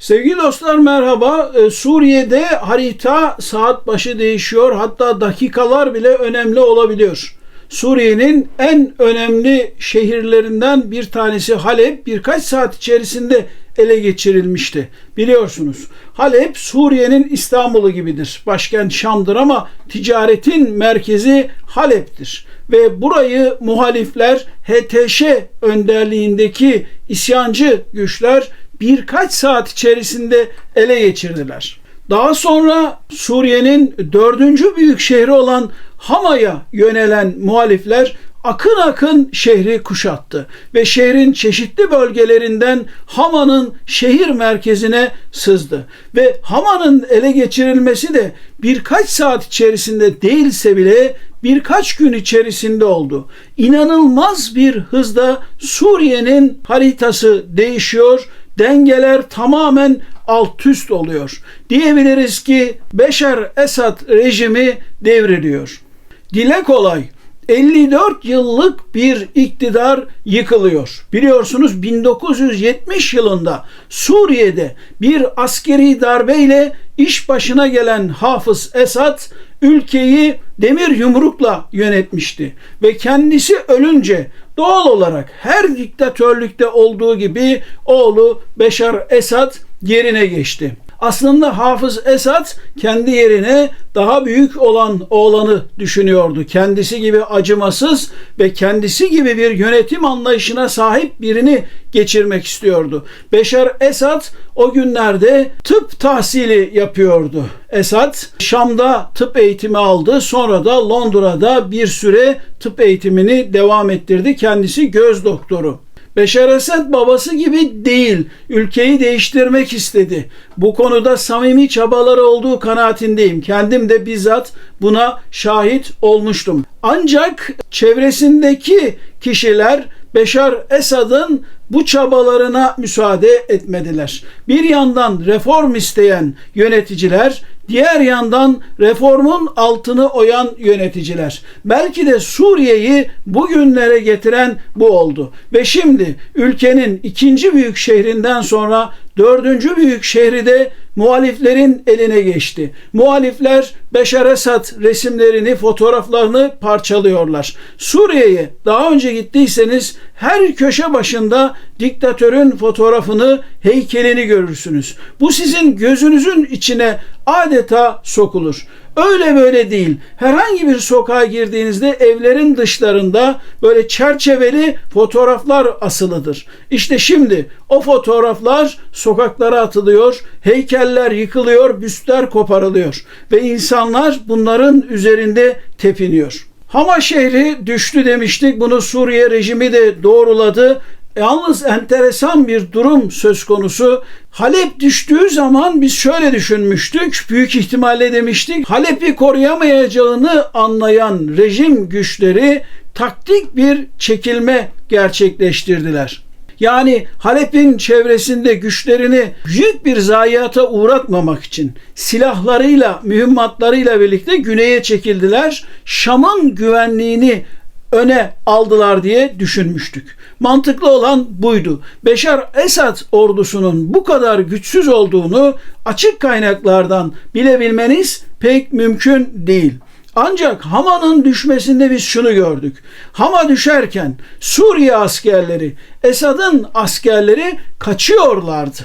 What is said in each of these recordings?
Sevgili dostlar merhaba. Ee, Suriye'de harita saat başı değişiyor. Hatta dakikalar bile önemli olabiliyor. Suriye'nin en önemli şehirlerinden bir tanesi Halep birkaç saat içerisinde ele geçirilmişti. Biliyorsunuz Halep Suriye'nin İstanbul'u gibidir. Başkent Şam'dır ama ticaretin merkezi Halep'tir. Ve burayı muhalifler HTŞ önderliğindeki isyancı güçler birkaç saat içerisinde ele geçirdiler. Daha sonra Suriye'nin dördüncü büyük şehri olan Hama'ya yönelen muhalifler akın akın şehri kuşattı ve şehrin çeşitli bölgelerinden Hama'nın şehir merkezine sızdı ve Hama'nın ele geçirilmesi de birkaç saat içerisinde değilse bile birkaç gün içerisinde oldu. İnanılmaz bir hızda Suriye'nin haritası değişiyor dengeler tamamen alt üst oluyor. Diyebiliriz ki Beşar Esad rejimi devriliyor. Dile kolay 54 yıllık bir iktidar yıkılıyor. Biliyorsunuz 1970 yılında Suriye'de bir askeri darbeyle iş başına gelen Hafız Esad ülkeyi demir yumrukla yönetmişti ve kendisi ölünce doğal olarak her diktatörlükte olduğu gibi oğlu Beşar Esad yerine geçti. Aslında Hafız Esad kendi yerine daha büyük olan oğlanı düşünüyordu. Kendisi gibi acımasız ve kendisi gibi bir yönetim anlayışına sahip birini geçirmek istiyordu. Beşar Esad o günlerde tıp tahsili yapıyordu. Esad Şam'da tıp eğitimi aldı. Sonra da Londra'da bir süre tıp eğitimini devam ettirdi. Kendisi göz doktoru. Beşar Esad babası gibi değil. Ülkeyi değiştirmek istedi. Bu konuda samimi çabaları olduğu kanaatindeyim. Kendim de bizzat buna şahit olmuştum. Ancak çevresindeki kişiler Beşar Esad'ın bu çabalarına müsaade etmediler. Bir yandan reform isteyen yöneticiler, diğer yandan reformun altını oyan yöneticiler. Belki de Suriye'yi bugünlere getiren bu oldu. Ve şimdi ülkenin ikinci büyük şehrinden sonra dördüncü büyük şehri de muhaliflerin eline geçti. Muhalifler Beşar Esad resimlerini, fotoğraflarını parçalıyorlar. Suriye'ye daha önce gittiyseniz her köşe başında diktatörün fotoğrafını, heykelini görürsünüz. Bu sizin gözünüzün içine adeta sokulur. Öyle böyle değil. Herhangi bir sokağa girdiğinizde evlerin dışlarında böyle çerçeveli fotoğraflar asılıdır. İşte şimdi o fotoğraflar sokaklara atılıyor, heykeller yıkılıyor, büstler koparılıyor ve insanlar bunların üzerinde tepiniyor. Hama şehri düştü demiştik. Bunu Suriye rejimi de doğruladı. Yalnız enteresan bir durum söz konusu. Halep düştüğü zaman biz şöyle düşünmüştük. Büyük ihtimalle demiştik. Halep'i koruyamayacağını anlayan rejim güçleri taktik bir çekilme gerçekleştirdiler. Yani Halep'in çevresinde güçlerini büyük bir zayiata uğratmamak için silahlarıyla, mühimmatlarıyla birlikte güneye çekildiler. Şam'ın güvenliğini öne aldılar diye düşünmüştük. Mantıklı olan buydu. Beşar Esad ordusunun bu kadar güçsüz olduğunu açık kaynaklardan bilebilmeniz pek mümkün değil. Ancak Hama'nın düşmesinde biz şunu gördük. Hama düşerken Suriye askerleri, Esad'ın askerleri kaçıyorlardı.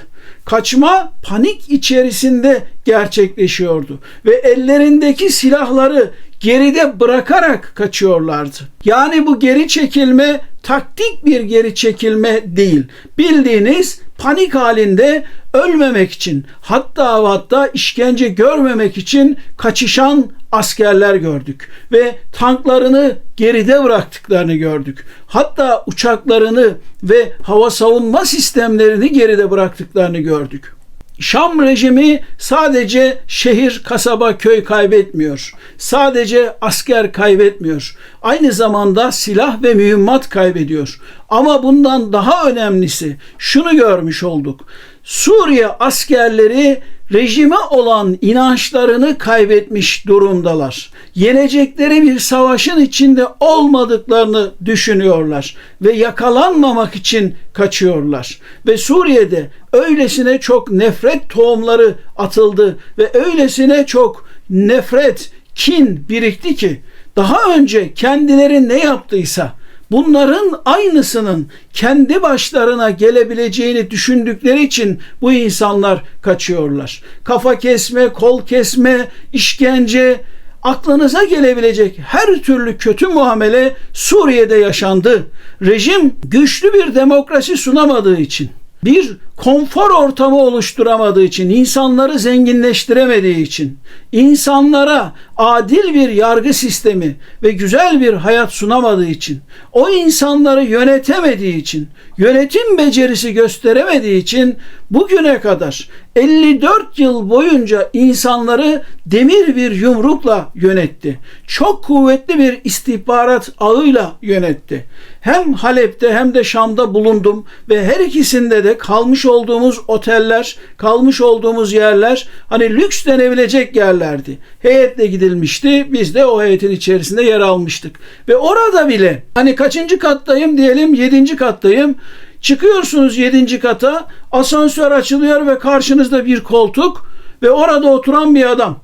Kaçma panik içerisinde gerçekleşiyordu ve ellerindeki silahları geride bırakarak kaçıyorlardı. Yani bu geri çekilme taktik bir geri çekilme değil. Bildiğiniz panik halinde ölmemek için hatta hatta işkence görmemek için kaçışan askerler gördük ve tanklarını geride bıraktıklarını gördük. Hatta uçaklarını ve hava savunma sistemlerini geride bıraktıklarını gördük. Şam rejimi sadece şehir, kasaba, köy kaybetmiyor. Sadece asker kaybetmiyor. Aynı zamanda silah ve mühimmat kaybediyor. Ama bundan daha önemlisi şunu görmüş olduk. Suriye askerleri rejime olan inançlarını kaybetmiş durumdalar. Yenecekleri bir savaşın içinde olmadıklarını düşünüyorlar ve yakalanmamak için kaçıyorlar. Ve Suriye'de öylesine çok nefret tohumları atıldı ve öylesine çok nefret, kin birikti ki daha önce kendileri ne yaptıysa bunların aynısının kendi başlarına gelebileceğini düşündükleri için bu insanlar kaçıyorlar. Kafa kesme, kol kesme, işkence, aklınıza gelebilecek her türlü kötü muamele Suriye'de yaşandı. Rejim güçlü bir demokrasi sunamadığı için bir konfor ortamı oluşturamadığı için, insanları zenginleştiremediği için, insanlara adil bir yargı sistemi ve güzel bir hayat sunamadığı için, o insanları yönetemediği için, yönetim becerisi gösteremediği için bugüne kadar 54 yıl boyunca insanları demir bir yumrukla yönetti. Çok kuvvetli bir istihbarat ağıyla yönetti. Hem Halep'te hem de Şam'da bulundum ve her ikisinde de kalmış olduğumuz oteller, kalmış olduğumuz yerler hani lüks denebilecek yerlerdi. Heyetle gidilmişti. Biz de o heyetin içerisinde yer almıştık. Ve orada bile hani kaçıncı kattayım diyelim yedinci kattayım. Çıkıyorsunuz yedinci kata asansör açılıyor ve karşınızda bir koltuk ve orada oturan bir adam.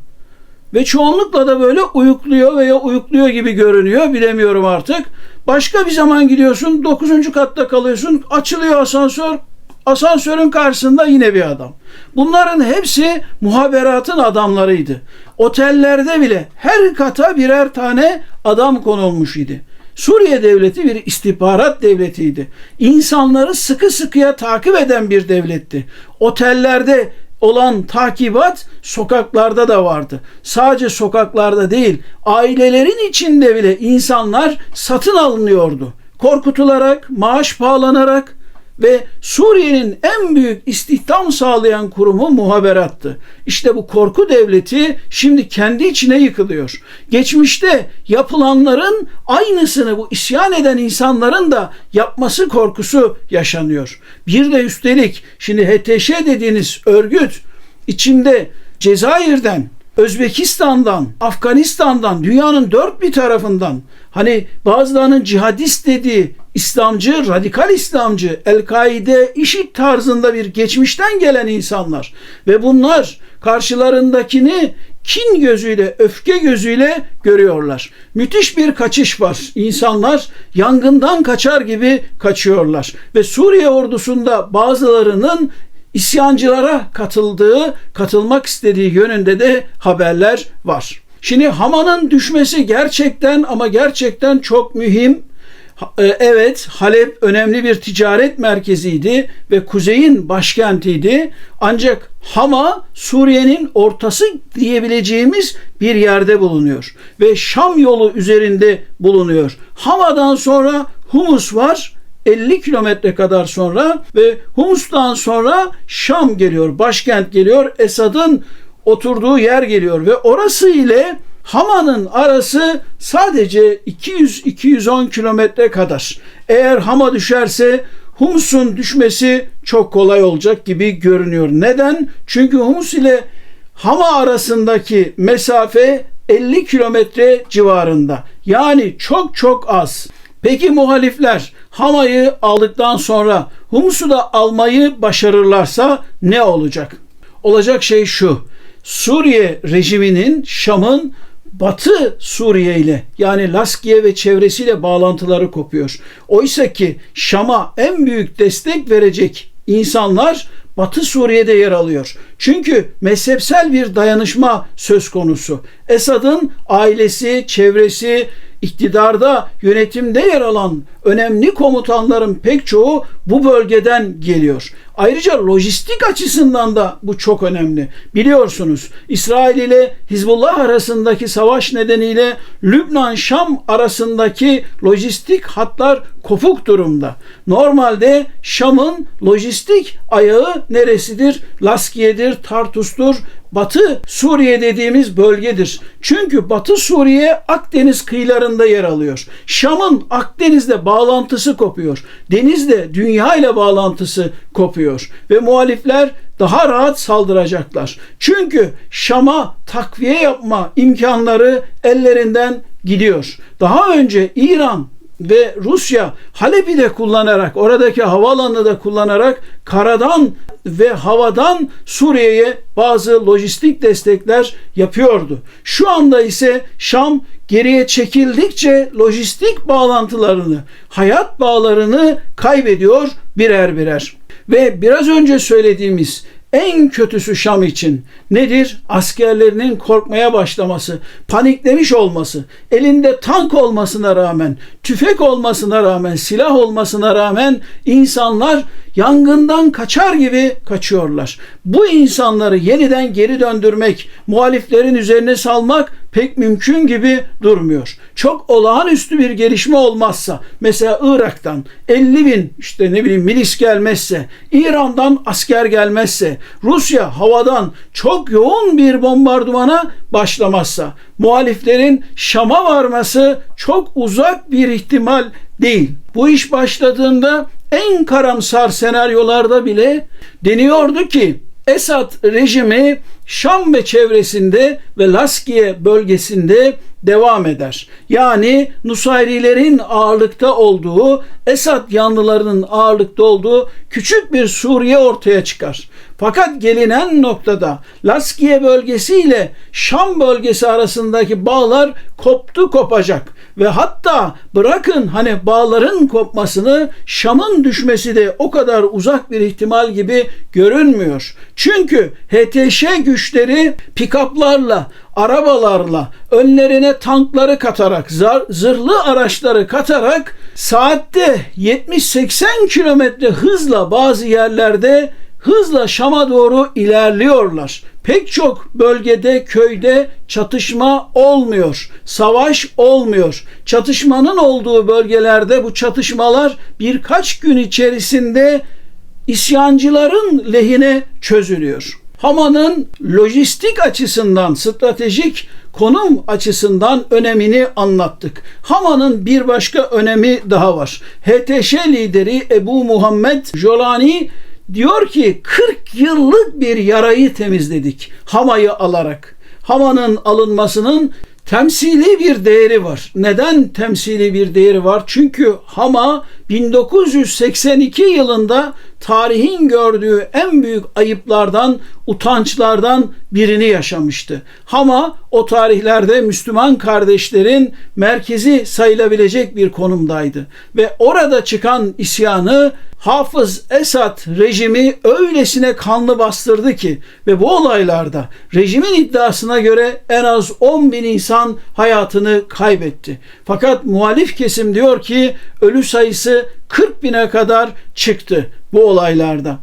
Ve çoğunlukla da böyle uyukluyor veya uyukluyor gibi görünüyor bilemiyorum artık. Başka bir zaman gidiyorsun dokuzuncu katta kalıyorsun açılıyor asansör asansörün karşısında yine bir adam. Bunların hepsi muhaberatın adamlarıydı. Otellerde bile her kata birer tane adam konulmuş idi. Suriye devleti bir istihbarat devletiydi. İnsanları sıkı sıkıya takip eden bir devletti. Otellerde olan takibat sokaklarda da vardı. Sadece sokaklarda değil, ailelerin içinde bile insanlar satın alınıyordu. Korkutularak, maaş bağlanarak, ve Suriye'nin en büyük istihdam sağlayan kurumu muhaberattı. İşte bu korku devleti şimdi kendi içine yıkılıyor. Geçmişte yapılanların aynısını bu isyan eden insanların da yapması korkusu yaşanıyor. Bir de üstelik şimdi HTŞ dediğiniz örgüt içinde Cezayir'den Özbekistan'dan, Afganistan'dan, dünyanın dört bir tarafından hani bazılarının cihadist dediği İslamcı, radikal İslamcı, El-Kaide, IŞİD tarzında bir geçmişten gelen insanlar ve bunlar karşılarındakini kin gözüyle, öfke gözüyle görüyorlar. Müthiş bir kaçış var. İnsanlar yangından kaçar gibi kaçıyorlar. Ve Suriye ordusunda bazılarının isyancılara katıldığı, katılmak istediği yönünde de haberler var. Şimdi Hama'nın düşmesi gerçekten ama gerçekten çok mühim. E, evet Halep önemli bir ticaret merkeziydi ve kuzeyin başkentiydi. Ancak Hama Suriye'nin ortası diyebileceğimiz bir yerde bulunuyor ve Şam yolu üzerinde bulunuyor. Hama'dan sonra Humus var 50 kilometre kadar sonra ve Humus'tan sonra Şam geliyor, başkent geliyor, Esad'ın oturduğu yer geliyor ve orası ile Hama'nın arası sadece 200-210 kilometre kadar. Eğer Hama düşerse Humus'un düşmesi çok kolay olacak gibi görünüyor. Neden? Çünkü Humus ile Hama arasındaki mesafe 50 kilometre civarında. Yani çok çok az. Peki muhalifler Hama'yı aldıktan sonra Humus'u da almayı başarırlarsa ne olacak? Olacak şey şu. Suriye rejiminin Şam'ın Batı Suriye ile yani Laskiye ve çevresiyle bağlantıları kopuyor. Oysa ki Şam'a en büyük destek verecek insanlar Batı Suriye'de yer alıyor. Çünkü mezhepsel bir dayanışma söz konusu. Esad'ın ailesi, çevresi, iktidarda, yönetimde yer alan önemli komutanların pek çoğu bu bölgeden geliyor. Ayrıca lojistik açısından da bu çok önemli. Biliyorsunuz İsrail ile Hizbullah arasındaki savaş nedeniyle Lübnan-Şam arasındaki lojistik hatlar kopuk durumda. Normalde Şam'ın lojistik ayağı neresidir? Laskiye'dir, Tartus'tur, Batı Suriye dediğimiz bölgedir. Çünkü Batı Suriye Akdeniz kıyılarında yer alıyor. Şam'ın Akdeniz'le bağlantısı kopuyor. Denizle dünya ile bağlantısı kopuyor. Ve muhalifler daha rahat saldıracaklar. Çünkü Şam'a takviye yapma imkanları ellerinden gidiyor. Daha önce İran ve Rusya Halep'i de kullanarak oradaki havaalanını da kullanarak karadan ve havadan Suriye'ye bazı lojistik destekler yapıyordu. Şu anda ise Şam geriye çekildikçe lojistik bağlantılarını, hayat bağlarını kaybediyor birer birer. Ve biraz önce söylediğimiz en kötüsü Şam için nedir? Askerlerinin korkmaya başlaması, paniklemiş olması, elinde tank olmasına rağmen, tüfek olmasına rağmen, silah olmasına rağmen insanlar yangından kaçar gibi kaçıyorlar. Bu insanları yeniden geri döndürmek, muhaliflerin üzerine salmak pek mümkün gibi durmuyor. Çok olağanüstü bir gelişme olmazsa, mesela Irak'tan 50 bin işte ne bileyim milis gelmezse, İran'dan asker gelmezse, Rusya havadan çok yoğun bir bombardımana başlamazsa, muhaliflerin Şam'a varması çok uzak bir ihtimal değil. Bu iş başladığında en karamsar senaryolarda bile deniyordu ki Esad rejimi Şam ve çevresinde ve Laskiye bölgesinde devam eder. Yani Nusayrilerin ağırlıkta olduğu, Esad yanlılarının ağırlıkta olduğu küçük bir Suriye ortaya çıkar. Fakat gelinen noktada Laskiye bölgesi ile Şam bölgesi arasındaki bağlar koptu kopacak ve hatta bırakın hani bağların kopmasını Şam'ın düşmesi de o kadar uzak bir ihtimal gibi görünmüyor. Çünkü HTŞ güçleri pikaplarla, arabalarla, önlerine tankları katarak, zırhlı araçları katarak saatte 70-80 kilometre hızla bazı yerlerde hızla Şam'a doğru ilerliyorlar. Pek çok bölgede, köyde çatışma olmuyor. Savaş olmuyor. Çatışmanın olduğu bölgelerde bu çatışmalar birkaç gün içerisinde isyancıların lehine çözülüyor. Hama'nın lojistik açısından, stratejik konum açısından önemini anlattık. Hama'nın bir başka önemi daha var. HTŞ lideri Ebu Muhammed Jolani diyor ki 40 yıllık bir yarayı temizledik Hama'yı alarak. Hama'nın alınmasının temsili bir değeri var. Neden temsili bir değeri var? Çünkü Hama 1982 yılında tarihin gördüğü en büyük ayıplardan, utançlardan birini yaşamıştı. Hama o tarihlerde Müslüman kardeşlerin merkezi sayılabilecek bir konumdaydı ve orada çıkan isyanı Hafız Esad rejimi öylesine kanlı bastırdı ki ve bu olaylarda rejimin iddiasına göre en az 10 bin insan hayatını kaybetti. Fakat muhalif kesim diyor ki ölü sayısı 40 bine kadar çıktı bu olaylarda.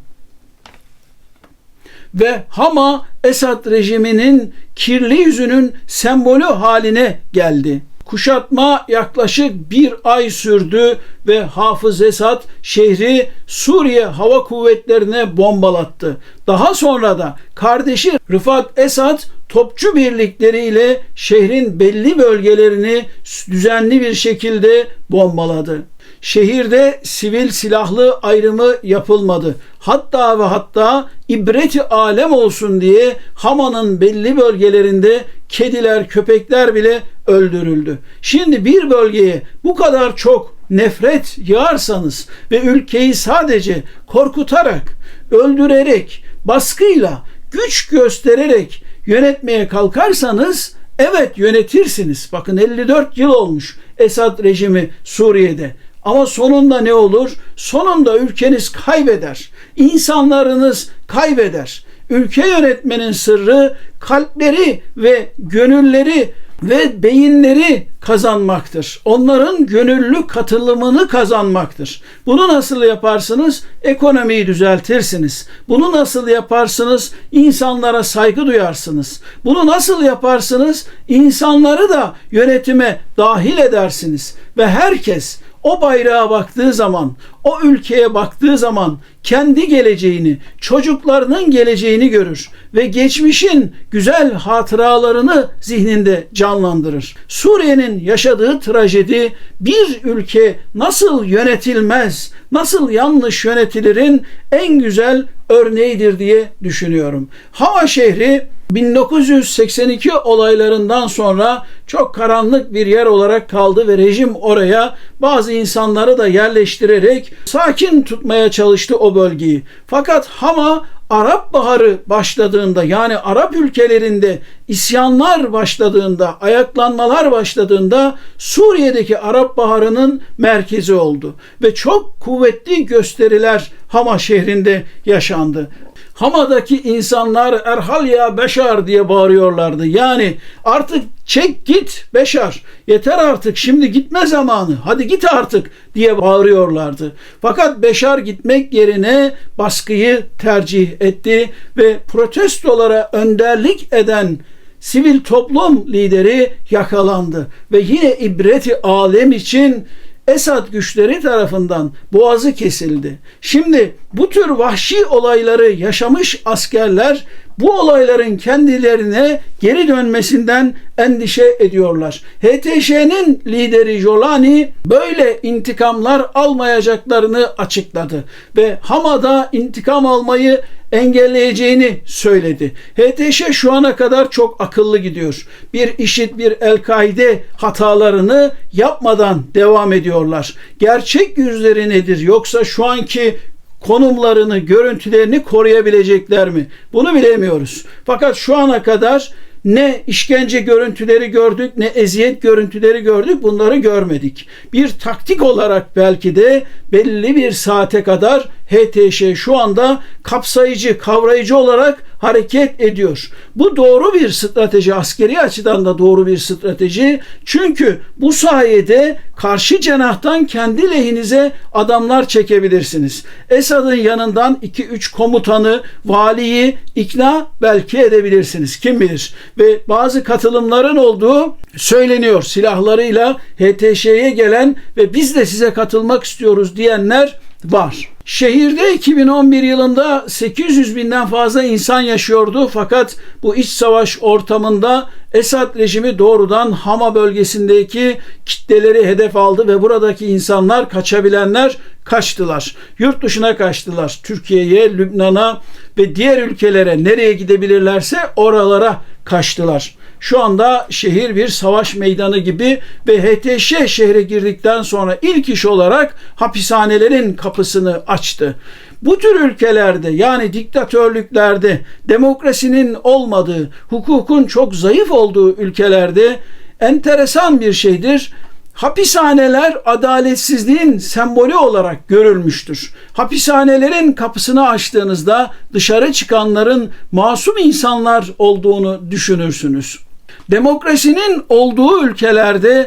Ve Hama Esad rejiminin kirli yüzünün sembolü haline geldi. Kuşatma yaklaşık bir ay sürdü ve Hafız Esad şehri Suriye Hava Kuvvetlerine bombalattı. Daha sonra da kardeşi Rıfat Esad topçu birlikleriyle şehrin belli bölgelerini düzenli bir şekilde bombaladı. Şehirde sivil silahlı ayrımı yapılmadı. Hatta ve hatta ibreti alem olsun diye Hama'nın belli bölgelerinde kediler, köpekler bile öldürüldü. Şimdi bir bölgeye bu kadar çok nefret yağarsanız ve ülkeyi sadece korkutarak, öldürerek, baskıyla, güç göstererek yönetmeye kalkarsanız evet yönetirsiniz. Bakın 54 yıl olmuş Esad rejimi Suriye'de. Ama sonunda ne olur? Sonunda ülkeniz kaybeder. İnsanlarınız kaybeder. Ülke yönetmenin sırrı kalpleri ve gönülleri ve beyinleri kazanmaktır. Onların gönüllü katılımını kazanmaktır. Bunu nasıl yaparsınız? Ekonomiyi düzeltirsiniz. Bunu nasıl yaparsınız? İnsanlara saygı duyarsınız. Bunu nasıl yaparsınız? İnsanları da yönetime dahil edersiniz ve herkes o bayrağa baktığı zaman, o ülkeye baktığı zaman kendi geleceğini, çocuklarının geleceğini görür ve geçmişin güzel hatıralarını zihninde canlandırır. Suriye'nin yaşadığı trajedi bir ülke nasıl yönetilmez, nasıl yanlış yönetilirin en güzel örneğidir diye düşünüyorum. Hava şehri 1982 olaylarından sonra çok karanlık bir yer olarak kaldı ve rejim oraya bazı insanları da yerleştirerek sakin tutmaya çalıştı o bölgeyi. Fakat Hama Arap Baharı başladığında yani Arap ülkelerinde isyanlar başladığında, ayaklanmalar başladığında Suriye'deki Arap Baharı'nın merkezi oldu ve çok kuvvetli gösteriler Hama şehrinde yaşandı. Hama'daki insanlar Erhal ya Beşar diye bağırıyorlardı. Yani artık çek git Beşar yeter artık şimdi gitme zamanı hadi git artık diye bağırıyorlardı. Fakat Beşar gitmek yerine baskıyı tercih etti ve protestolara önderlik eden sivil toplum lideri yakalandı ve yine ibreti alem için Esad güçleri tarafından boğazı kesildi. Şimdi bu tür vahşi olayları yaşamış askerler bu olayların kendilerine geri dönmesinden endişe ediyorlar. HTŞ'nin lideri Jolani böyle intikamlar almayacaklarını açıkladı ve Hama'da intikam almayı engelleyeceğini söyledi. HTŞ şu ana kadar çok akıllı gidiyor. Bir işit bir El-Kaide hatalarını yapmadan devam ediyorlar. Gerçek yüzleri nedir? Yoksa şu anki konumlarını, görüntülerini koruyabilecekler mi? Bunu bilemiyoruz. Fakat şu ana kadar ne işkence görüntüleri gördük ne eziyet görüntüleri gördük bunları görmedik. Bir taktik olarak belki de belli bir saate kadar HTŞ şu anda kapsayıcı, kavrayıcı olarak hareket ediyor. Bu doğru bir strateji, askeri açıdan da doğru bir strateji. Çünkü bu sayede karşı cenahtan kendi lehinize adamlar çekebilirsiniz. Esad'ın yanından 2-3 komutanı, valiyi ikna belki edebilirsiniz. Kim bilir? Ve bazı katılımların olduğu söyleniyor. Silahlarıyla HTŞ'ye gelen ve biz de size katılmak istiyoruz diyenler var. Şehirde 2011 yılında 800 binden fazla insan yaşıyordu fakat bu iç savaş ortamında Esad rejimi doğrudan Hama bölgesindeki kitleleri hedef aldı ve buradaki insanlar kaçabilenler kaçtılar. Yurt dışına kaçtılar. Türkiye'ye, Lübnan'a ve diğer ülkelere nereye gidebilirlerse oralara kaçtılar. Şu anda şehir bir savaş meydanı gibi ve HTŞ şehre girdikten sonra ilk iş olarak hapishanelerin kapısını açtı. Bu tür ülkelerde yani diktatörlüklerde demokrasinin olmadığı, hukukun çok zayıf olduğu ülkelerde enteresan bir şeydir. Hapishaneler adaletsizliğin sembolü olarak görülmüştür. Hapishanelerin kapısını açtığınızda dışarı çıkanların masum insanlar olduğunu düşünürsünüz. Demokrasinin olduğu ülkelerde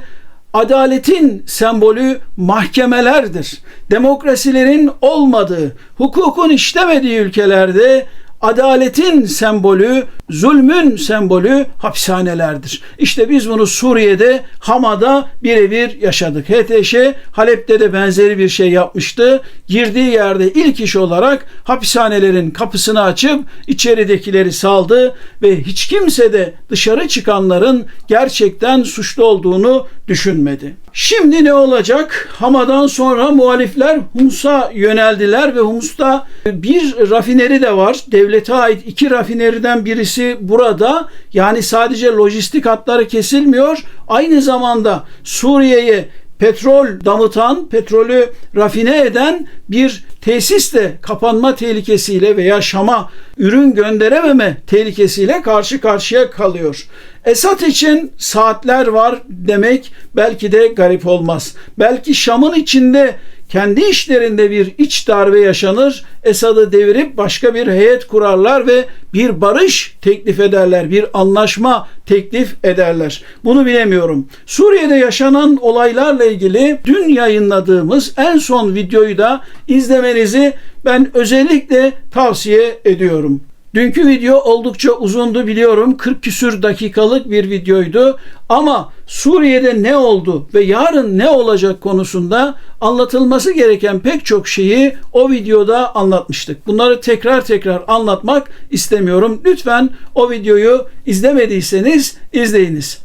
adaletin sembolü mahkemelerdir. Demokrasilerin olmadığı, hukukun işlemediği ülkelerde adaletin sembolü, zulmün sembolü hapishanelerdir. İşte biz bunu Suriye'de Hama'da birebir yaşadık. HTŞ Halep'te de benzeri bir şey yapmıştı. Girdiği yerde ilk iş olarak hapishanelerin kapısını açıp içeridekileri saldı ve hiç kimse de dışarı çıkanların gerçekten suçlu olduğunu düşünmedi. Şimdi ne olacak? Hama'dan sonra muhalifler Hums'a yöneldiler ve Hums'ta bir rafineri de var. Devlete ait iki rafineriden birisi burada. Yani sadece lojistik hatları kesilmiyor. Aynı zamanda Suriye'ye petrol damıtan, petrolü rafine eden bir tesis de kapanma tehlikesiyle veya Şam'a ürün gönderememe tehlikesiyle karşı karşıya kalıyor. Esat için saatler var demek belki de garip olmaz. Belki Şam'ın içinde kendi işlerinde bir iç darbe yaşanır. Esad'ı devirip başka bir heyet kurarlar ve bir barış teklif ederler, bir anlaşma teklif ederler. Bunu bilemiyorum. Suriye'de yaşanan olaylarla ilgili dün yayınladığımız en son videoyu da izlemenizi ben özellikle tavsiye ediyorum. Dünkü video oldukça uzundu biliyorum. 40 küsür dakikalık bir videoydu. Ama Suriye'de ne oldu ve yarın ne olacak konusunda anlatılması gereken pek çok şeyi o videoda anlatmıştık. Bunları tekrar tekrar anlatmak istemiyorum. Lütfen o videoyu izlemediyseniz izleyiniz.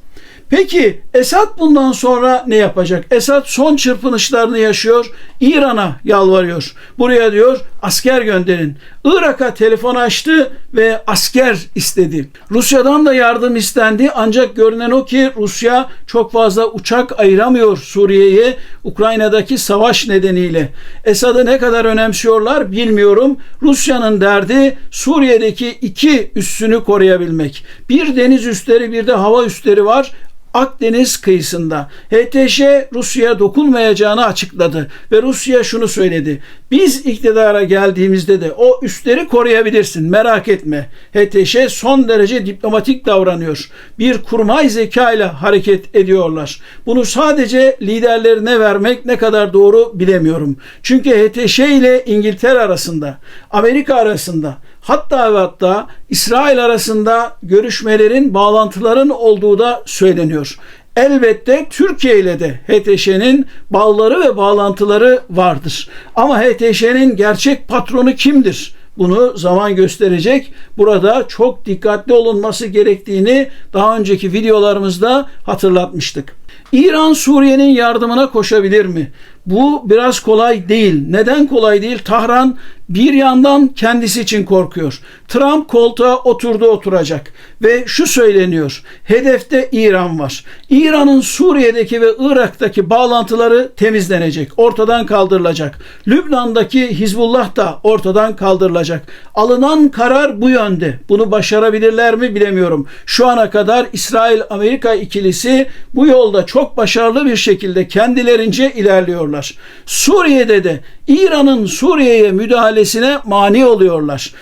Peki Esad bundan sonra ne yapacak? Esad son çırpınışlarını yaşıyor. İran'a yalvarıyor. Buraya diyor asker gönderin. Irak'a telefon açtı ve asker istedi. Rusya'dan da yardım istendi ancak görünen o ki Rusya çok fazla uçak ayıramıyor Suriye'ye Ukrayna'daki savaş nedeniyle. Esad'ı ne kadar önemsiyorlar bilmiyorum. Rusya'nın derdi Suriye'deki iki üssünü koruyabilmek. Bir deniz üsleri bir de hava üsleri var. Akdeniz kıyısında HTŞ Rusya'ya dokunmayacağını açıkladı ve Rusya şunu söyledi. Biz iktidara geldiğimizde de o üstleri koruyabilirsin merak etme. HTŞ son derece diplomatik davranıyor. Bir kurmay zeka ile hareket ediyorlar. Bunu sadece liderlerine vermek ne kadar doğru bilemiyorum. Çünkü HTŞ ile İngiltere arasında, Amerika arasında hatta ve hatta İsrail arasında görüşmelerin, bağlantıların olduğu da söyleniyor. Elbette Türkiye ile de HTŞ'nin bağları ve bağlantıları vardır. Ama HTŞ'nin gerçek patronu kimdir? Bunu zaman gösterecek. Burada çok dikkatli olunması gerektiğini daha önceki videolarımızda hatırlatmıştık. İran Suriye'nin yardımına koşabilir mi? Bu biraz kolay değil. Neden kolay değil? Tahran bir yandan kendisi için korkuyor. Trump koltuğa oturdu oturacak ve şu söyleniyor. Hedefte İran var. İran'ın Suriye'deki ve Irak'taki bağlantıları temizlenecek. Ortadan kaldırılacak. Lübnan'daki Hizbullah da ortadan kaldırılacak. Alınan karar bu yönde. Bunu başarabilirler mi bilemiyorum. Şu ana kadar İsrail-Amerika ikilisi bu yolda çok başarılı bir şekilde kendilerince ilerliyorlar. Suriye'de de İran'ın Suriye'ye müdahalesine mani oluyorlar.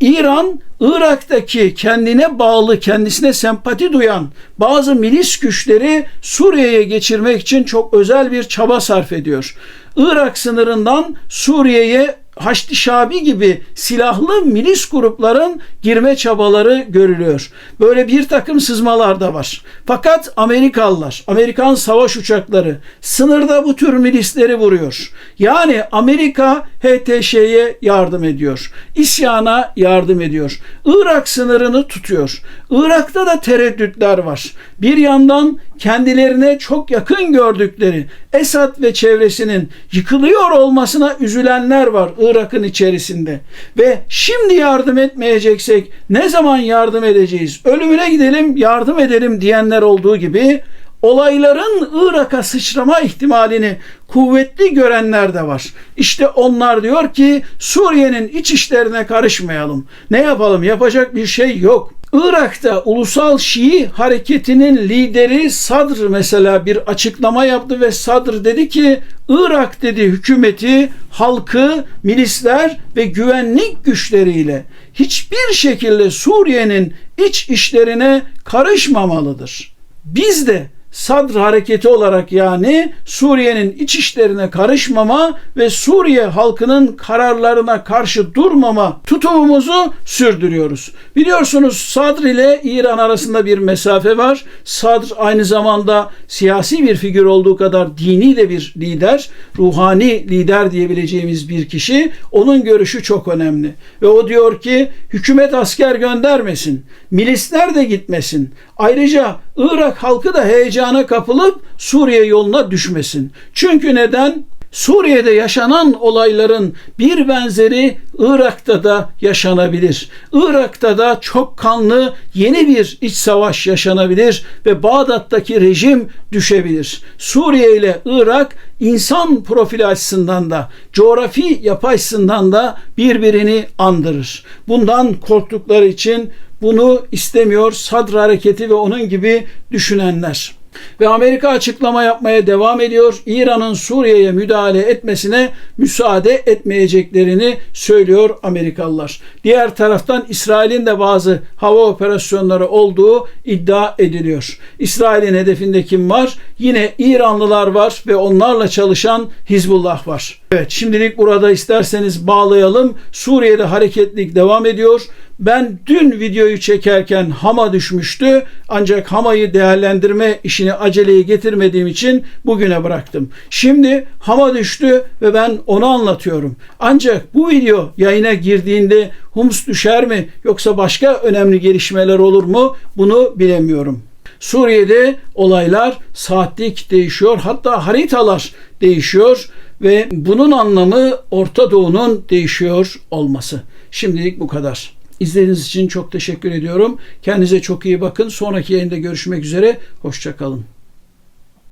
İran Irak'taki kendine bağlı, kendisine sempati duyan bazı milis güçleri Suriye'ye geçirmek için çok özel bir çaba sarf ediyor. Irak sınırından Suriye'ye Haçlı Şabi gibi silahlı milis grupların girme çabaları görülüyor. Böyle bir takım sızmalar da var. Fakat Amerikalılar, Amerikan savaş uçakları sınırda bu tür milisleri vuruyor. Yani Amerika HTŞ'ye yardım ediyor. İsyana yardım ediyor. Irak sınırını tutuyor. Irak'ta da tereddütler var. Bir yandan kendilerine çok yakın gördükleri Esad ve çevresinin yıkılıyor olmasına üzülenler var Irak'ın içerisinde. Ve şimdi yardım etmeyeceksek ne zaman yardım edeceğiz? Ölümüne gidelim, yardım edelim diyenler olduğu gibi olayların Irak'a sıçrama ihtimalini kuvvetli görenler de var. İşte onlar diyor ki Suriye'nin iç işlerine karışmayalım. Ne yapalım? Yapacak bir şey yok. Irak'ta Ulusal Şii Hareketi'nin lideri Sadr mesela bir açıklama yaptı ve Sadr dedi ki Irak dedi hükümeti, halkı, milisler ve güvenlik güçleriyle hiçbir şekilde Suriye'nin iç işlerine karışmamalıdır. Biz de Sadr hareketi olarak yani Suriye'nin iç işlerine karışmama ve Suriye halkının kararlarına karşı durmama tutumumuzu sürdürüyoruz. Biliyorsunuz Sadr ile İran arasında bir mesafe var. Sadr aynı zamanda siyasi bir figür olduğu kadar dini de bir lider, ruhani lider diyebileceğimiz bir kişi. Onun görüşü çok önemli. Ve o diyor ki hükümet asker göndermesin, milisler de gitmesin. Ayrıca Irak halkı da heyecana kapılıp Suriye yoluna düşmesin. Çünkü neden? Suriye'de yaşanan olayların bir benzeri Irak'ta da yaşanabilir. Irak'ta da çok kanlı yeni bir iç savaş yaşanabilir ve Bağdat'taki rejim düşebilir. Suriye ile Irak insan profili açısından da coğrafi yapı açısından da birbirini andırır. Bundan korktukları için bunu istemiyor Sadr hareketi ve onun gibi düşünenler. Ve Amerika açıklama yapmaya devam ediyor. İran'ın Suriye'ye müdahale etmesine müsaade etmeyeceklerini söylüyor Amerikalılar. Diğer taraftan İsrail'in de bazı hava operasyonları olduğu iddia ediliyor. İsrail'in hedefinde kim var? Yine İranlılar var ve onlarla çalışan Hizbullah var. Evet şimdilik burada isterseniz bağlayalım. Suriye'de hareketlilik devam ediyor. Ben dün videoyu çekerken Hama düşmüştü. Ancak Hama'yı değerlendirme işini aceleye getirmediğim için bugüne bıraktım. Şimdi Hama düştü ve ben onu anlatıyorum. Ancak bu video yayına girdiğinde Hums düşer mi yoksa başka önemli gelişmeler olur mu bunu bilemiyorum. Suriye'de olaylar saatlik değişiyor. Hatta haritalar değişiyor ve bunun anlamı Orta Doğu'nun değişiyor olması. Şimdilik bu kadar. İzlediğiniz için çok teşekkür ediyorum. Kendinize çok iyi bakın. Sonraki yayında görüşmek üzere. Hoşçakalın.